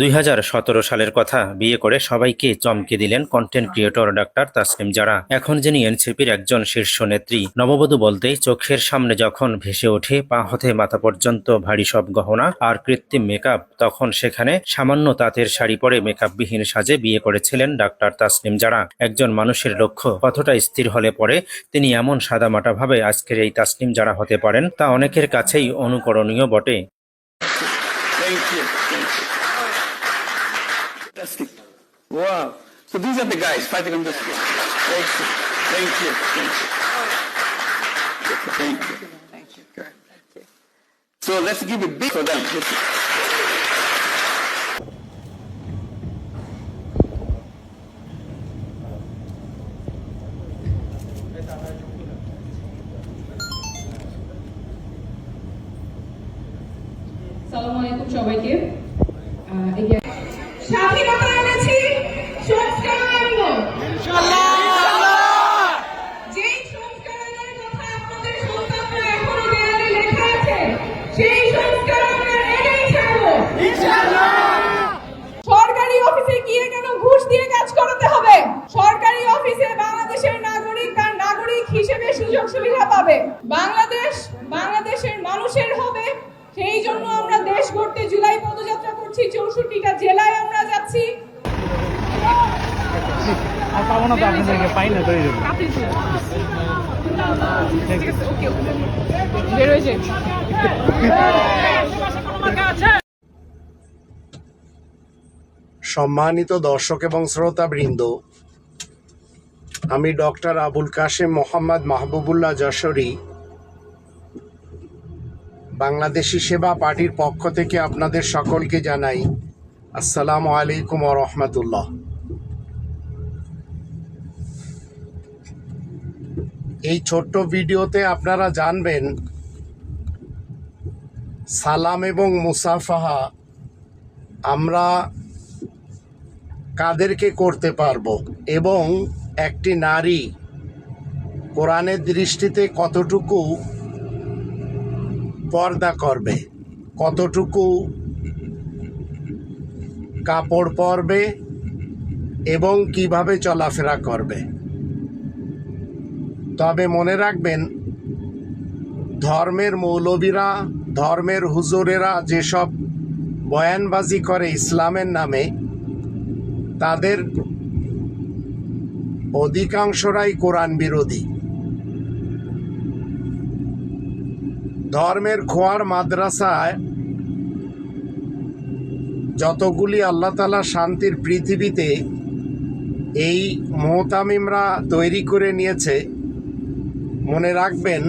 দুই হাজার সতেরো সালের কথা বিয়ে করে সবাইকে চমকে দিলেন content creator doctor Taslim Jara এখন যিনি এনসিপির একজন শীর্ষ নেত্রী, নববধূ বলতেই চোখের সামনে যখন ভেসে ওঠে, পা হতে মাথা পর্যন্ত ভারী সব গহনা আর কৃত্রিম মেকআপ তখন সেখানে সামান্য তাঁতের শাড়ি পরে মেকআপবিহীন সাজে বিয়ে করেছিলেন ডাক্তার তাসলিম জারা একজন মানুষের লক্ষ্য কতটা স্থির হলে পরে তিনি এমন সাদামাটাভাবে আজকের এই তাসলিম যারা হতে পারেন, তা অনেকের কাছেই অনুকরণীয় বটে Thank you. Thank you. Fantastic. Wow. So these are the guys fighting on the street. Thank you. Thank you. Thank you. Thank you. Thank you. So let's give it big for them. হয়েছে। সম্মানিত দর্শক এবং শ্রোতা বৃন্দ আমি doctor Abul Kashem Mohammad Mahbubullah Jashori, Bangladeshi Seba পার্টির পক্ষ থেকে আপনাদের সকলকে জানাই আসসালামু আলাইকুম রহমতুল্লাহ। এই ছোট্ট ভিডিওতে আপনারা জানবেন সালাম এবং মুসাফাহা আমরা কাদেরকে করতে পারব? এবং একটি নারী কোরআনের দৃষ্টিতে কতটুকু পর্দা করবে? কতটুকু কাপড় পরবে? এবং কীভাবে চলাফেরা করবে? তবে মনে রাখবেন, ধর্মের মৌলবীরা ধর্মের হুজুরেরা যেসব বয়ানবাজি করে ইসলামের নামে, তাদের অধিকাংশরাই কোরআন বিরোধী। ধর্মের খোয়ার মাদ্রাসায় যতগুলি আল্লাহ তালা শান্তির পৃথিবীতে এই মোহতামিমরা তৈরি করে নিয়েছে, মনে রাখবেন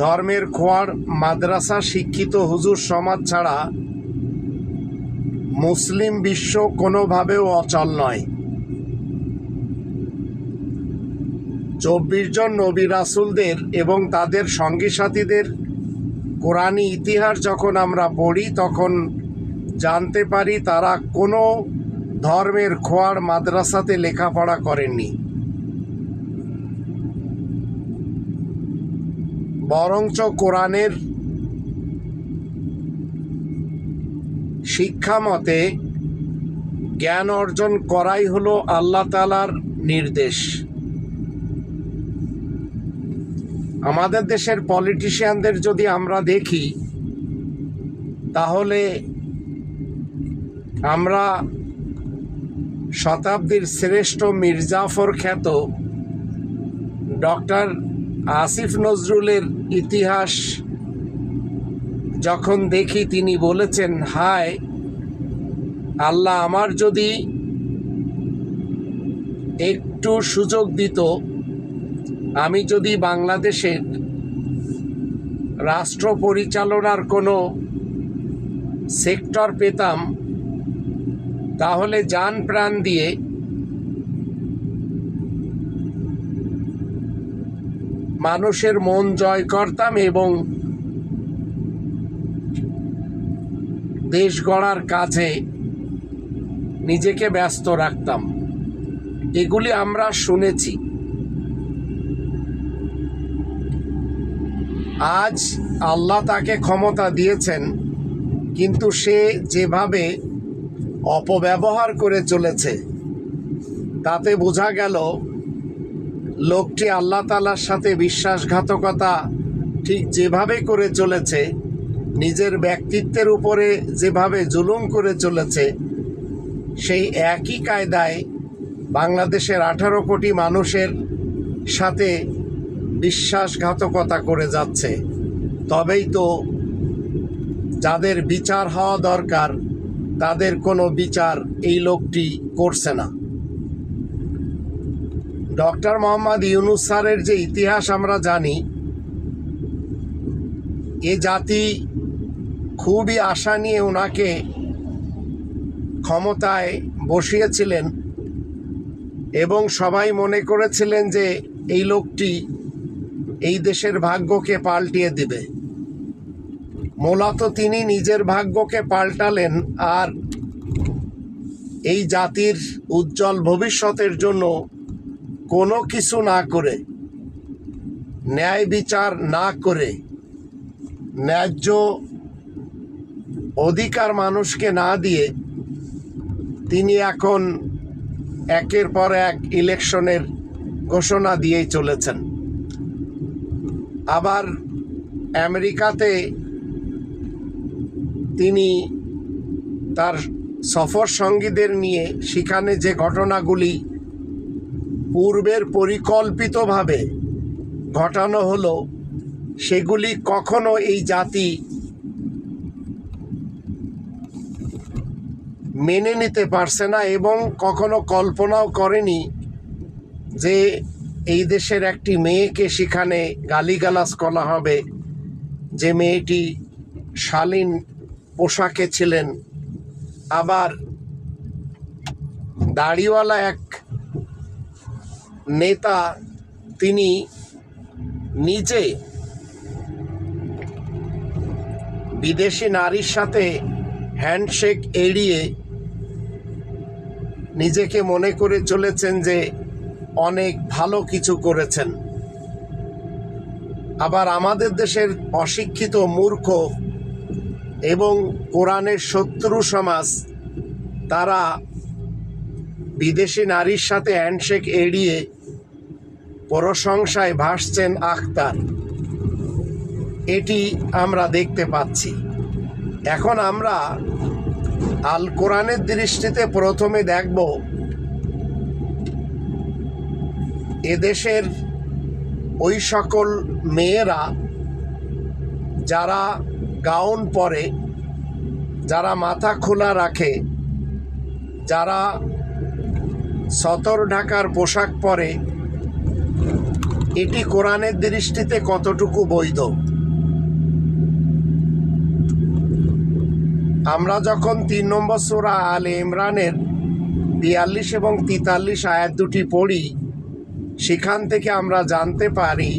ধর্মের খোয়ার মাদ্রাসা শিক্ষিত হুজুর সমাজ ছাড়া মুসলিম বিশ্ব কোনোভাবেও অচল নয়। চব্বিশ জন নবী রাসুলদের এবং তাদের সঙ্গী সাথীদের কোরআনী ইতিহাস যখন আমরা পড়ি, তখন জানতে পারি তারা কোনো ধর্মের খোয়ার মাদ্রাসাতে লেখাপড়া করেননি। বরঞ্চ কোরআনের শিক্ষা মতে জ্ঞান অর্জন করাই হলো আল্লাহ তালার নির্দেশ। আমাদের দেশের পলিটিশিয়ানদের যদি আমরা দেখি, তাহলে আমরা শতাব্দীর শ্রেষ্ঠ মির্জাফর খ্যাত ডক্টর আসিফ নজরুলের ইতিহাস যখন দেখি তিনি বলেছেন, হায়, আল্লাহ আমার যদি একটু সুযোগ দিত, আমি যদি বাংলাদেশের রাষ্ট্র পরিচালনার কোনো সেক্টর পেতাম, তাহলে যান প্রাণ দিয়ে মানুষের মন জয় করতাম এবং দেশ গড়ার কাজে নিজেকে ব্যস্ত রাখতাম। এগুলি আমরা শুনেছি। আজ আল্লাহ তাকে ক্ষমতা দিয়েছেন, কিন্তু সে যেভাবে অপব্যবহার করে চলেছে, তাতে বোঝা গেল লোকটি আল্লাহ তালার সাথে বিশ্বাসঘাতকতা ঠিক যেভাবে করে চলেছে, নিজের ব্যক্তিত্বের উপরে যেভাবে জুলুম করে চলেছে, সেই একই কায়দায় বাংলাদেশের আঠারো কোটি মানুষের সাথে বিশ্বাসঘাতকতা করে যাচ্ছে। তবেই তো যাদের বিচার হওয়া দরকার, তাদের কোনো বিচার এই লোকটি করছে না। ডক্টর মোহাম্মদ ইউনুস স্যারের যে ইতিহাস আমরা জানি, এ জাতি খুবই আশা নিয়ে ওনাকে ক্ষমতায় বসিয়েছিলেন এবং সবাই মনে করেছিলেন যে এই লোকটি এই দেশের ভাগ্যকে পাল্টিয়ে দিবে। মূলত তিনি নিজের ভাগ্যকে পাল্টালেন আর এই জাতির উজ্জ্বল ভবিষ্যতের জন্য কোনো কিছু না করে, ন্যায় বিচার না করে, ন্যায্য অধিকার মানুষকে না দিয়ে তিনি এখন একের পর এক ইলেকশনের ঘোষণা দিয়েই চলেছেন। আবার আমেরিকাতে তিনি তার সফর সঙ্গীদের নিয়ে সেখানে যে ঘটনাগুলি পূর্বের পরিকল্পিতভাবে ঘটানো হলো, সেগুলি কখনো এই জাতি মেনে নিতে পারছে না এবং কখনো কল্পনাও করেনি যে এই দেশের একটি মেয়েকে সেখানে গালিগালাজ করা হবে, যে মেয়েটি শালীন পোশাকে ছিলেন। আবার দাড়িওয়ালা এক নেতা তিনি নিজে বিদেশি নারীর সাথে হ্যান্ডশেক এড়িয়ে নিজেকে মনে করে চলেছেন যে অনেক ভালো কিছু করেছেন। আবার আমাদের দেশের অশিক্ষিত মূর্খ এবং কোরআনের শত্রু সমাজ, তারা বিদেশি নারীর সাথে হ্যান্ডশেক এড়িয়ে প্রশংসায় ভাসছেন আখতার। এটি আমরা দেখতে পাচ্ছি। এখন আমরা আল কোরআনের দৃষ্টিতে প্রথমে দেখব এদেশের ওই সকল মেয়েরা যারা গাউন পরে, যারা মাথা খোলা রাখে, যারা সতর ঢাকার পোশাক পরে, এটি কোরআনের দৃষ্টিতে কতটুকু বৈধ? আমরা যখন তিন নম্বর সোরা আলে ইমরানের বিয়াল্লিশ এবং তেতাল্লিশ আয়াত দুটি পড়ি, সেখান থেকে আমরা জানতে পারি,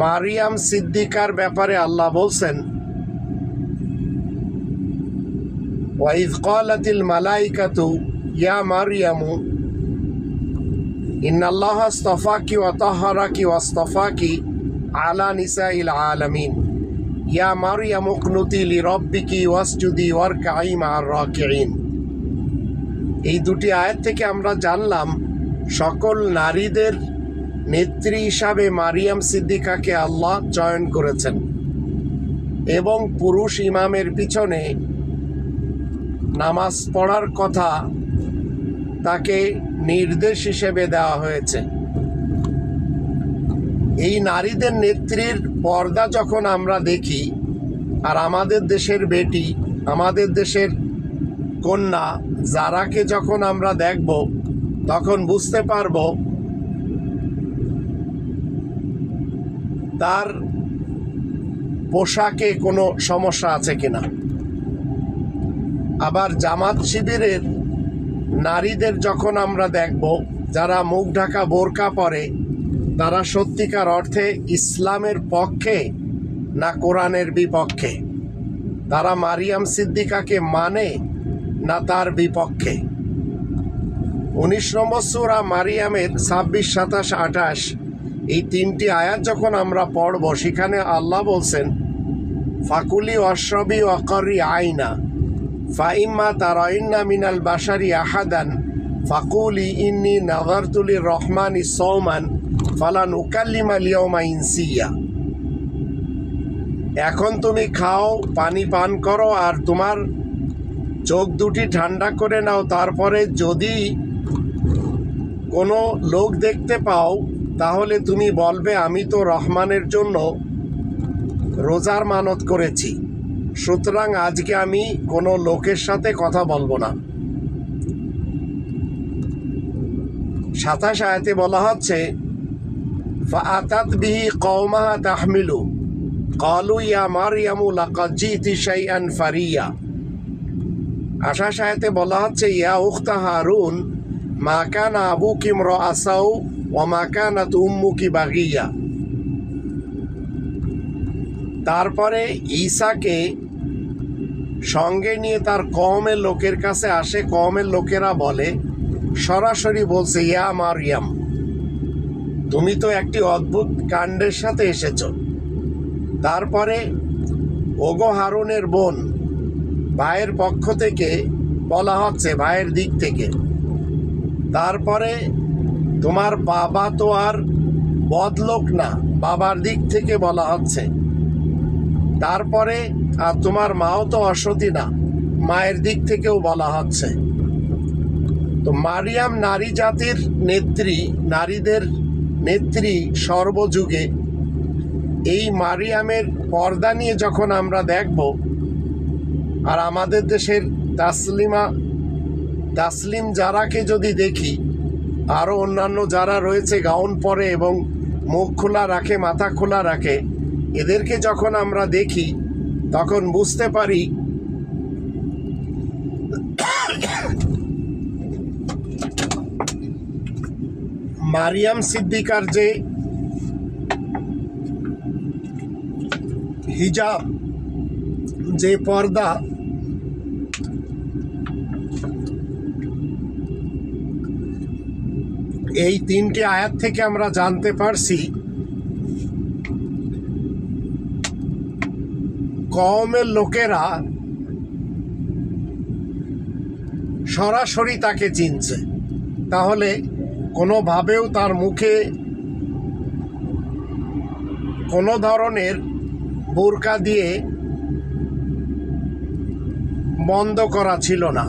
মারিয়াম সিদ্দিকার ব্যাপারে আল্লাহ বলছেন ওয়াইজ কলাতিল মালাইকাতু ইয়া মারিয়ামু ইন্নাল্লাহ আস্তফাকি ওয়াতাহারাকি ওয়াস্তফাকি আলা নিসাইল আলামিন ইয়া মারিয়াম উকনুতি লিরব্বিকি ওয়াসজুদি ওয়ারকাই মা'আর রাকিঈন এই দুটি আয়াত থেকে আমরা জানলাম, সকল নারীদের নেত্রী হিসাবে মারিয়াম সিদ্দিকাকে আল্লাহ চয়ন করেছেন এবং পুরুষ ইমামের পিছনে নামাজ পড়ার কথা তাকে নির্দেশ হিসেবে দেওয়া হয়েছে। এই নারীদের নেত্রীর পর্দা যখন আমরা দেখি, আর আমাদের দেশের বেটি, আমাদের দেশের কন্যা যারাকে যখন আমরা দেখব, তখন বুঝতে পারব তার পোশাকে কোনো সমস্যা আছে কিনা। আবার জামাত শিবিরের নারীদের যখন আমরা দেখব, যারা মুখ ঢাকা বোরকা পরে, তারা সত্যিকার অর্থে ইসলামের পক্ষে না কোরআনের বিপক্ষে? তারা মারিয়াম সিদ্দিকাকে মানে না তার বিপক্ষে? উনিশ নম্বর সুরা মারিয়ামের ছাব্বিশ, সাতাশ, আঠাশ, এই তিনটি আয়াত যখন আমরা পড়ব, সেখানে আল্লাহ বলছেন, ফাকুলি অশ্রবি অকরি আইনা। ফাইম্মা তারাইন্না মিনাল বাসারি আহাদান। ফাকুলি ইন্নি নাজারতুলির রহমান সৌমান ফালান উকাল্লিম আলিয়মা ইনসিয়া। এখন তুমি খাও, পানি পান করো, আর তোমার চোখ দুটি ঠান্ডা করে নাও। তারপরে যদি কোনো লোক দেখতে পাও, তাহলে তুমি বলবে, আমি তো রহমানের জন্য রোজার মানত করেছি। সুতরাং আজকে আমি কোনো লোকের সাথে কথা বলব না। সাতাশ আয়াতে বলা হচ্ছে, ফাআতাত বিহি কওমাহা তাহমিলু। কলু ইয়া মারিয়ামু লাকাদ জিতি শাইআন ফারিয়া। আশা সাহেতে বলা হচ্ছে, ইয়া উখতা হারুন, মা কানা আবু কিমর আসাউ ও মা কানা তুম্মু কি বাগিয়া। তারপরে ঈসাকে সঙ্গে নিয়ে তার কমের লোকের কাছে আসে। কমের লোকেরা বলে, সরাসরি বলছে, ইয়া মারিয়াম, তুমি তো একটি অদ্ভুত কাণ্ডের সাথে এসেছ। তারপরে ওগো হারুনের বোন ভাইয়ের পক্ষ থেকে বলা হচ্ছে, ভাইয়ের দিক থেকে। তারপরে তোমার বাবা তো আর বদলোক না, বাবার দিক থেকে বলা হচ্ছে। তারপরে আর তোমার মাও তো অসতী না, মায়ের দিক থেকেও বলা হচ্ছে। তো মারিয়াম নারী জাতির নেত্রী, নারীদের নেত্রী সর্বযুগে এই মারিয়ামের পর্দা নিয়ে যখন আমরা দেখব, আর আমাদের দেশের তাসলিমা, তাসলিম যারাকে যদি দেখি, আরও অন্যান্য যারা রয়েছে গাউন পরে এবং মুখ খোলা রাখে, মাথা খোলা রাখে এদেরকে যখন আমরা দেখি, তখন বুঝতে পারি মারিয়াম সিদ্দিকার যে হিজাব, যে পর্দা, এই তিনটি আয়াত থেকে আমরা জানতে পারছি কমের লোকেরা সরাসরি তাকে চিনছে। তাহলে কোনোভাবেও তার মুখে কোনো ধরনের বোরকা দিয়ে বন্ধ করা ছিল না।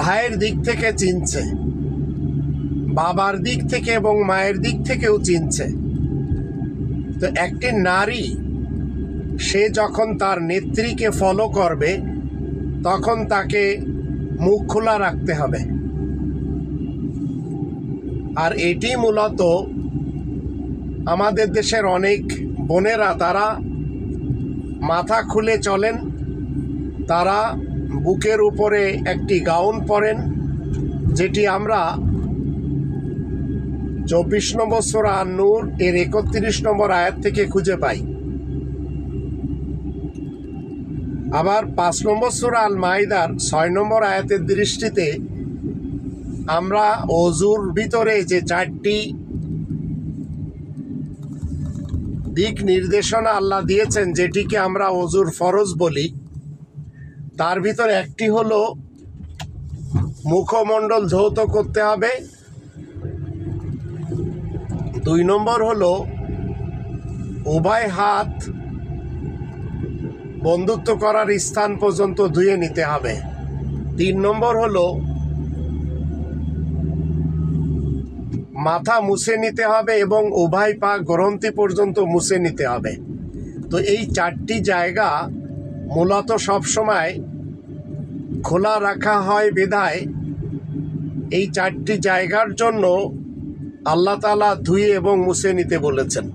ভাইয়ের দিক থেকে চিনছে, বাবার দিক থেকে এবং মায়ের দিক থেকেও চিনছে। তো একটি নারী সে যখন তার নেত্রীকে ফলো করবে, তখন তাকে মুখ খোলা রাখতে হবে। আর এটি মূলত আমাদের দেশের অনেক বোনেরা, তারা মাথা খুলে চলেন, তারা বুকের উপরে একটি গাউন পরেন, যেটি আমরা চব্বিশ নম্বর সোরা নূর এর একত্রিশ নম্বর আয়াত থেকে খুঁজে পাই। আবার পাঁচ নম্বর সুরা আল মাইদার ছয় নম্বর আয়াতের দৃষ্টিতে আমরা অজুর ভিতরে যে চারটি দিক নির্দেশনা আল্লাহ দিয়েছেন, যেটিকে আমরা অজুর ফরজ বলি, তার ভিতরে একটি হলো মুখমণ্ডল ধৌত করতে হবে। দুই নম্বর হলো উভয় হাত বন্ধুত্ব করার স্থান পর্যন্ত ধুয়ে নিতে হবে। তিন নম্বর হলো, মাথা মুছে নিতে হবে এবং উভয় পা গ্রন্থি পর্যন্ত মুছে নিতে হবে। তো এই চারটি জায়গা মূলত সবসময় খোলা রাখা হয় বিধায়। এই চারটি জায়গার জন্য আল্লাহ তালা ধুয়ে এবং মুছে নিতে বলেছেন।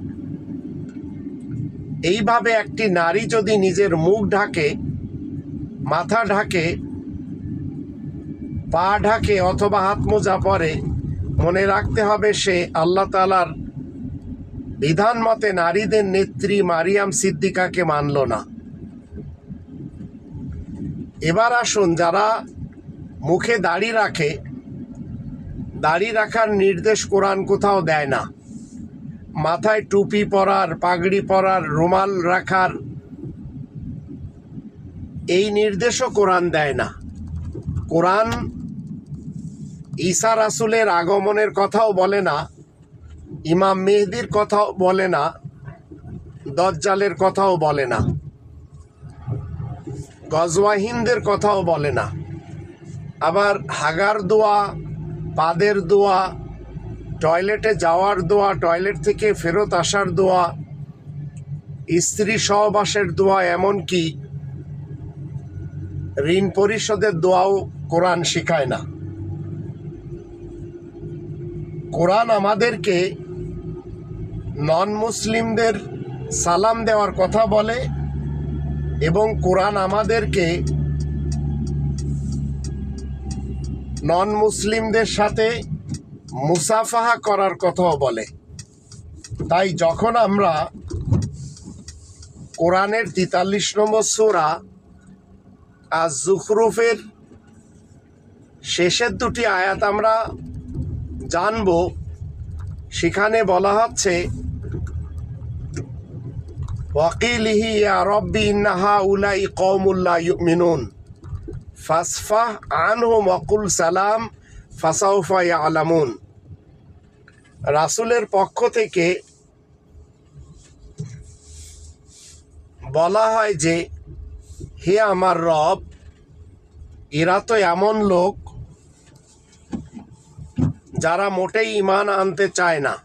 এইভাবে একটি নারী যদি নিজের মুখ ঢাকে, মাথা ঢাকে, পা ঢাকে অথবা হাত মোজা পরে, মনে রাখতে হবে সে আল্লাহ তালার বিধান মতে নারীদের নেত্রী মারিয়াম সিদ্দিকাকে মানল না। এবার আসুন যারা মুখে দাড়ি রাখে, দাড়ি রাখার নির্দেশ কোরআন কোথাও দেয় না। মাথায় টুপি পরার, পাগড়ি পরার, রুমাল রাখার। এই নির্দেশও কোরআন দেয় না। কোরআন ঈসা রাসুলের আগমনের কথাও বলে না, ইমাম মেহেদির কথাও বলে না, দজ্জালের কথাও বলে না গজওয়াহিনদের কথাও বলে না। আবার হাগার দোয়া, পাদের দোয়া টয়লেটে যাওয়ার দোয়া, টয়লেট থেকে ফেরত আসার দোয়া, স্ত্রী সহবাসের দোয়া এমনকি ঋণ পরিশোধের দোয়াও কোরআন শেখায় না। কোরআন আমাদেরকে নন মুসলিমদের সালাম দেওয়ার কথা বলে এবং কোরআন আমাদেরকে নন মুসলিমদের সাথে মুসাফাহা করার কথাও বলে। তাই যখন আমরা কোরআনের তেতাল্লিশ নম্বর সুরা আর জুখরুফের শেষের দুটি আয়াত আমরা জানব, সেখানে বলা হচ্ছে, ওয়াকিলিহি রব্বি ইন্নাহা উলাই কওমুল্লা ইউমিনুন, ফাসফাহ আনহুম ওয়াকুল সালাম ফাসাউফা ইয়ালামুন। রাসূলের পক্ষ থেকে বলা হয় যে, হে আমার রব, এরা তো এমন লোক যারা মোটেই ইমান আনতে চায় না।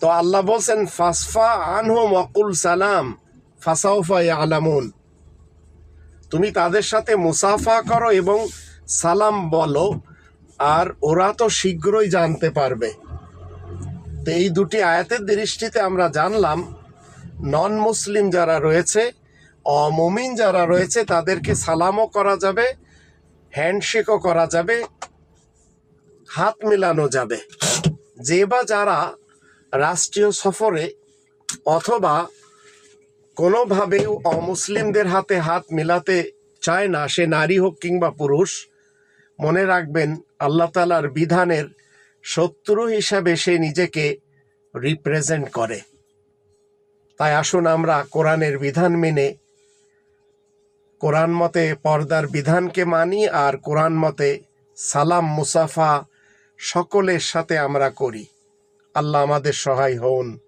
তো আল্লাহ বলছেন, ফাসফা আনহু মকুল সালাম, ফাসাউফা আলামুন তুমি তাদের সাথে মুসাফা করো এবং সালাম বলো, আর ওরা তো শীঘ্রই জানতে পারবে। তো এই দুটি আয়াতের দৃষ্টিতে আমরা জানলাম নন মুসলিম যারা রয়েছে, অমমিন যারা রয়েছে, তাদেরকে সালামও করা যাবে হ্যান্ডশেকও করা যাবে, হাত মেলানো যাবে। যে বা যারা রাষ্ট্রীয় সফরে অথবা কোনোভাবেও অমুসলিমদের হাতে হাত মেলাতে চায় না, সে নারী হোক কিংবা পুরুষ, মনে রাখবেন আল্লাহ তালার বিধানের শত্রু হিসাবে সে নিজেকে রিপ্রেজেন্ট করে। তাই আসুন আমরা কোরআনের বিধান মেনে, কোরআন মতে পর্দার বিধানকে মানি আর কোরআন মতে সালাম, মুসাফা সকলের সাথে আমরা করি। আল্লাহ আমাদের সহায় হন।